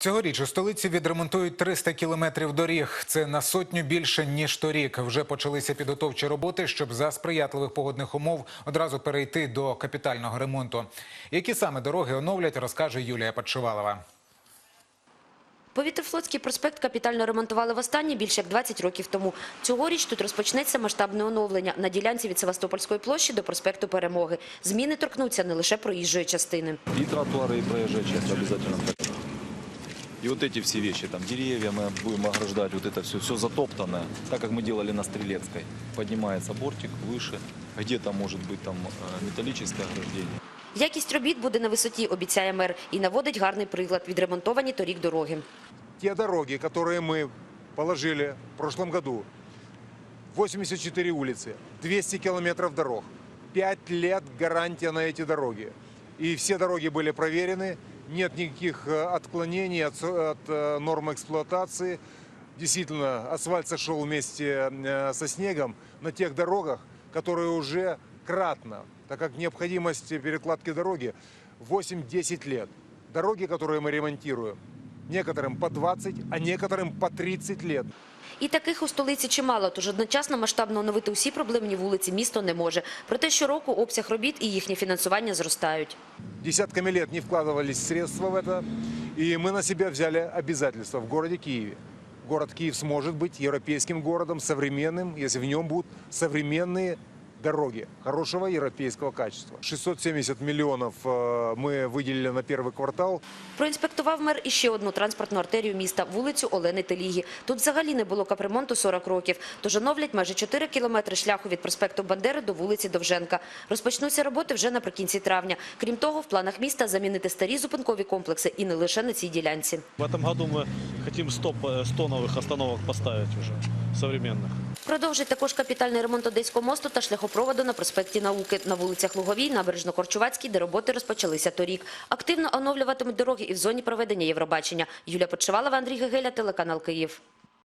Цьогоріч у столиці відремонтують 300 кілометрів доріг. Це на сотню більше ніж торік. Вже почалися підготовчі роботи, щоб за сприятливих погодних умов одразу перейти до капітального ремонту. Які саме дороги оновлять, розкаже Юлія Падшивалова. Повітряфлотський проспект капітально ремонтували востаннє більше як 20 років тому. Цьогоріч тут розпочнеться масштабне оновлення на ділянці від Севастопольської площі до проспекту Перемоги. Зміни торкнуться не лише проїжджої частини. И тротуары, и проезжая часть обязательно. И вот эти все вещи, там деревья мы будем ограждать, вот это все, все затоптанное, так как мы делали на Стрелецкой. Поднимается бортик выше, где-то может быть там э, металлическое ограждение. Якість робіт буде на висоті, обіцяє мер, і наводить гарний приклад – відремонтовані торік дороги. те дороги, которые мы положили в прошлом году, 84 улицы, 200 километров дорог, 5 лет гарантия на эти дороги. И все дороги были проверены, нет никаких э, отклонений от, от э, норм эксплуатации. Действительно, асфальт сошел вместе э, со снегом на тех дорогах, которые уже кратно, так как необходимость перекладки дороги 8-10 лет. Дороги, которые мы ремонтируем, некоторым по 20, а некоторым по 30 лет. І таких у столиці чимало, тож одночасно масштабно оновити усі проблемні вулиці місто не може. Проте щороку обсяг робіт і їхнє фінансування зростають. Десятками лет не вкладывались средства в это, и мы на себя взяли обязательства в городе Киеве. Город Киев сможет быть европейским городом, современным, если в нем будут современные дороги хорошего европейского качества. 670 миллионов э, мы выделили на первый квартал. Проінспектував мер іще одну транспортну артерію міста – вулицю Олени Телігі. Тут взагалі не було капремонту 40 років, тож оновлять майже 4 кілометри шляху від проспекту Бандери до вулиці Довженка. Розпочнуться роботи вже наприкінці травня. Крім того, в планах міста замінити старі зупинкові комплекси і не лише на цій ділянці. В этом году мы хотим 100, по- 100 новых остановок поставить уже, современных. Продовжить також капітальний ремонт Одеського мосту та шляхопроводу на проспекті Науки на вулицях Луговій, Набережно-Корчувацькій, де роботи розпочалися торік. Активно оновлюватимуть дороги і в зоні проведення Євробачення. Юлія Почевалова, Андрій Гегеля, телеканал Київ.